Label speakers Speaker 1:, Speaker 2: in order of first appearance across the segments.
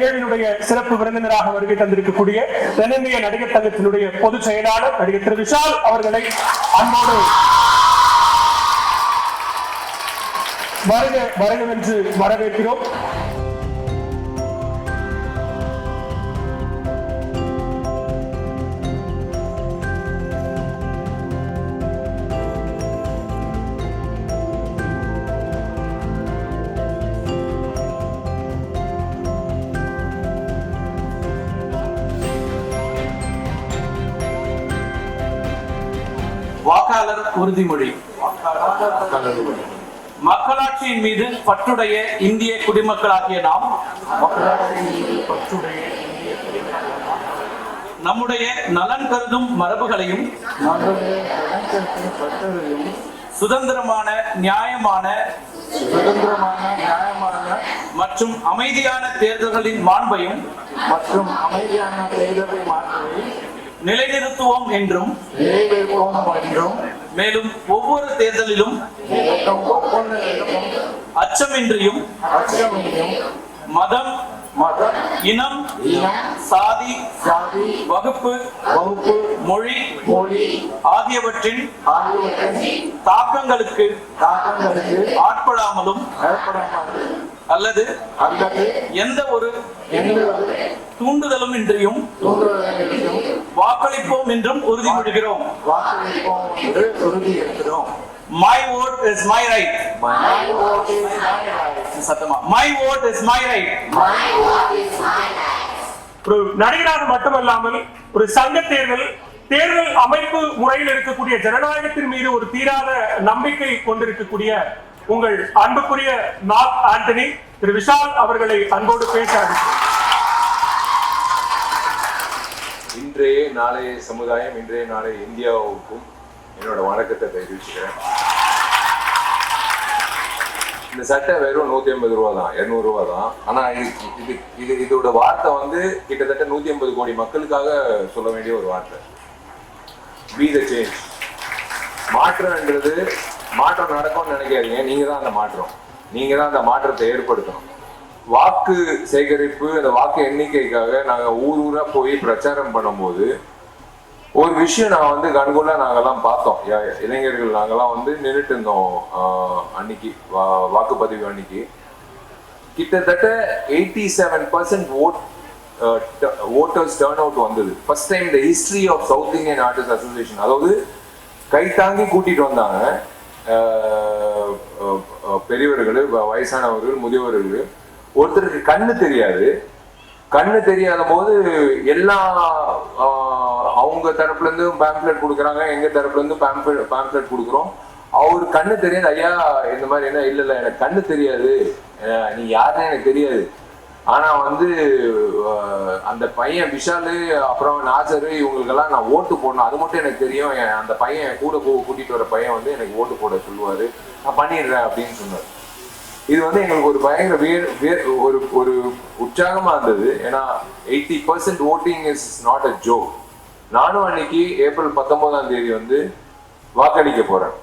Speaker 1: நிகழ்வினுடைய சிறப்பு விருந்தினராக வருகை தந்திருக்கக்கூடிய தென்னிந்திய நடிகர் சங்கத்தினுடைய பொதுச் செயலாளர் நடிகர் திரு விஷால் அவர்களை அன்போடு வருக வருகவென்று வரவேற்கிறோம்.
Speaker 2: வாக்காளர் உறுதிமொழி. மக்களாட்சியின் மீது பற்றுடைய இந்திய குடிமக்களாகிய நாம் நம்முடைய நலன் கருதும் மரபுகளையும் சுதந்திரமான நியாயமான
Speaker 3: சுதந்திரமான நியாயமான
Speaker 2: மற்றும் அமைதியான தேர்தல்களின் மாண்பையும்
Speaker 3: மற்றும் அமைதியான தேர்தலின் மாண்பையும்
Speaker 2: நிலைநிறுத்துவோம் என்றும்
Speaker 3: என்றும்
Speaker 2: மேலும் ஒவ்வொரு தேர்தலிலும் அச்சமின்றியும் மதம்
Speaker 3: மதம்
Speaker 2: இனம்
Speaker 3: இனம்
Speaker 2: சாதி
Speaker 3: சாதி
Speaker 2: வகுப்பு
Speaker 3: வகுப்பு
Speaker 2: மொழி
Speaker 3: மொழி
Speaker 2: ஆகியவற்றின்
Speaker 3: ஆகியவற்றின்
Speaker 2: தாக்கங்களுக்கு
Speaker 3: தாக்கங்களுக்கு
Speaker 2: ஆட்படாமலும் அல்லது
Speaker 3: அல்லது
Speaker 2: எந்த ஒரு
Speaker 3: எந்த ஒரு
Speaker 2: தூண்டுதலும் இன்றியும் வாக்களிப்போம் என்றும் உறுதிமொழிகிறோம்
Speaker 3: வாக்களிப்போம் என்று உறுதி இருக்கிறோம்
Speaker 2: my vote is my right
Speaker 3: My vote is my right.
Speaker 2: சத்தமா? My vote is my right
Speaker 3: My vote is my
Speaker 1: ஒரு நடிகராக மட்டுமல்லாமல் ஒரு சங்க தேர்தல் தேர்தல் அமைப்பு முறையில் இருக்கக்கூடிய ஜனநாயகத்தின் மீது ஒரு தீராத நம்பிக்கை கொண்டிருக்கக்கூடிய உங்கள் அன்புக்குரிய நாத் ஆண்டனி திரு விஷால் அவர்களை அன்போடு பேச
Speaker 4: இன்றைய நாளைய சமுதாயம் இன்றைய நாளைய இந்தியாவுக்கும் என்னோட வணக்கத்தை தெரிவிச்சுக்கிறேன். இந்த சட்டை வெறும் நூத்தி ஐம்பது ரூபா தான் இருநூறு ரூபா தான். ஆனா இது இது இது இதோட வார்த்தை வந்து கிட்டத்தட்ட நூத்தி ஐம்பது கோடி மக்களுக்காக சொல்ல வேண்டிய ஒரு வார்த்தை. பி த சேஞ்ச் மாற்றம்ன்றது மாற்றம் நடக்கும்னு நினைக்காதீங்க. நீங்க தான் அந்த மாற்றம். நீங்க தான் அந்த மாற்றத்தை ஏற்படுத்தணும். வாக்கு சேகரிப்பு அந்த வாக்கு எண்ணிக்கைக்காக நாங்கள் ஊர் ஊரா போய் பிரச்சாரம் பண்ணும்போது ஒரு விஷயம் நான் வந்து கண்கொள்ளா நாங்கெல்லாம் பார்த்தோம். இளைஞர்கள் நாங்கெல்லாம் வந்து நின்றுட்டு இருந்தோம் அன்னைக்கு வா- வாக்குப்பதிவு அன்னைக்கு. கிட்டத்தட்ட eighty seven percent vote voters turn out வந்தது. ஃபர்ஸ்ட் டைம் இந்த history of South Indian Artist Association அதாவது கை தாங்கி கூட்டிட்டு வந்தாங்க. பெரியவர்கள் வயசானவர்கள் முதியவர்கள் ஒருத்தருக்கு கண்ணு தெரியாது. கண்ணு தெரியாத போது எல்லா அவங்க தரப்புலேருந்து பேம்ப்ளெட் கொடுக்குறாங்க எங்கள் தரப்புலேருந்து பேம்ப்ளெட் பேம்ப்ளெட் கொடுக்குறோம். அவர் கண்ணு தெரியாது ஐயா இந்த மாதிரி என்ன இல்லை இல்லை எனக்கு கண்ணு தெரியாது. நீ யாருன்னு எனக்கு தெரியாது. ஆனால் வந்து அந்த பையன் விஷாலு அப்புறம் நாசரு இவங்களுக்கெல்லாம் நான் ஓட்டு போடணும். அது மட்டும் எனக்கு தெரியும். என் அந்த பையன் கூட போ கூட்டிகிட்டு வர பையன் வந்து எனக்கு ஓட்டு போட சொல்லுவார். நான் பண்ணிடுறேன் அப்படின்னு சொன்னார். இது வந்து எங்களுக்கு ஒரு பயங்கர வேர் வேர் ஒரு ஒரு உற்சாகமாக இருந்தது. ஏன்னா eighty percent voting is not a joke. நானும் அன்னைக்கு ஏப்ரல் பத்தொன்பதாம் தேதி வந்து வாக்களிக்க போகிறேன்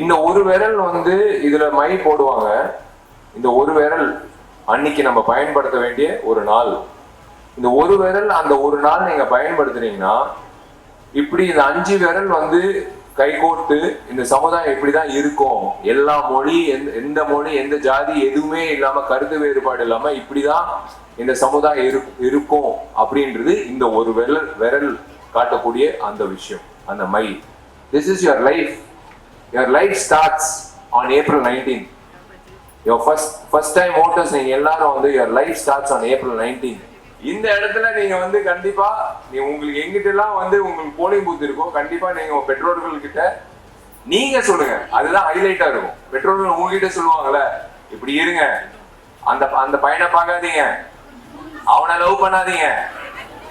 Speaker 4: இந்த ஒரு விரல் வந்து இதில் மை போடுவாங்க. இந்த ஒரு விரல் அன்னைக்கு நம்ம பயன்படுத்த வேண்டிய ஒரு நாள். இந்த ஒரு விரல் அந்த ஒரு நாள் நீங்க பயன்படுத்துனீங்கன்னா இப்படி இந்த அஞ்சு விரல் வந்து கைகோர்த்து இந்த சமுதாயம் இப்படிதான் இருக்கும். எல்லா மொழி எந்த எந்த மொழி எந்த ஜாதி எதுவுமே இல்லாம கருத்து வேறுபாடு இல்லாம இப்படிதான் இந்த சமுதாயம் இரு- இருக்கும் அப்படின்றது இந்த ஒரு விரல் விரல் காட்டக்கூடிய அந்த விஷயம் அந்த my. This is your life your life starts on April nineteen your first first time voters நீங்க எல்லாரும் வந்து your life starts on April nineteen இந்த இடத்துல நீங்க வந்து கண்டிப்பா நீ உங்களுக்கு எங்கிட்ட எல்லாம் வந்து உங்களுக்கு போலிங் பூத் இருக்கும் கண்டிப்பா நீங்க உங்க பெற்றோர்கள் கிட்ட நீங்க சொல்லுங்க. அதுதான் ஹைலைட்டா இருக்கும். பெற்றோர்கள் உங்ககிட்ட சொல்லுவாங்கல்ல இப்படி இருங்க. அந்த அந்த பையனை பார்க்காதீங்க. அவனை லவ் பண்ணாதீங்க.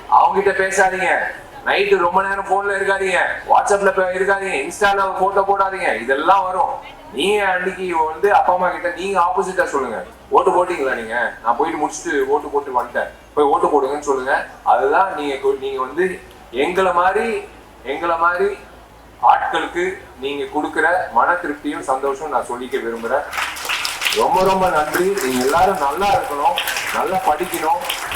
Speaker 4: அவங்க கிட்ட பேசாதீங்க. நைட்டு ரொம்ப நேரம் போன்ல இருக்காதீங்க. வாட்ஸ்அப்ல இருக்காதீங்க. இன்ஸ்டால போட்டோ போடாதீங்க. இதெல்லாம் வரும். நீங்க அன்னைக்கு வந்து அப்பா அம்மா கிட்ட நீங்க ஆப்போசிட்டா சொல்லுங்க. ஓட்டு போட்டீங்களா நீங்க? நான் போயிட்டு முடிச்சுட்டு ஓட்டு போட்டு வந்துட்டேன். போய் ஓட்டு போடுங்கன்னு சொல்லுங்க. அதுதான் நீங்க கொ- நீங்க வந்து எங்களை மாதிரி எங்களை மாதிரி ஆட்களுக்கு நீங்க கொடுக்குற மன திருப்தியும் சந்தோஷம் நான் சொல்லிக்க விரும்புறேன். ரொம்ப ரொம்ப நன்றி. நீங்க எல்லாரும் நல்லா இருக்கணும். நல்லா படிக்கணும்.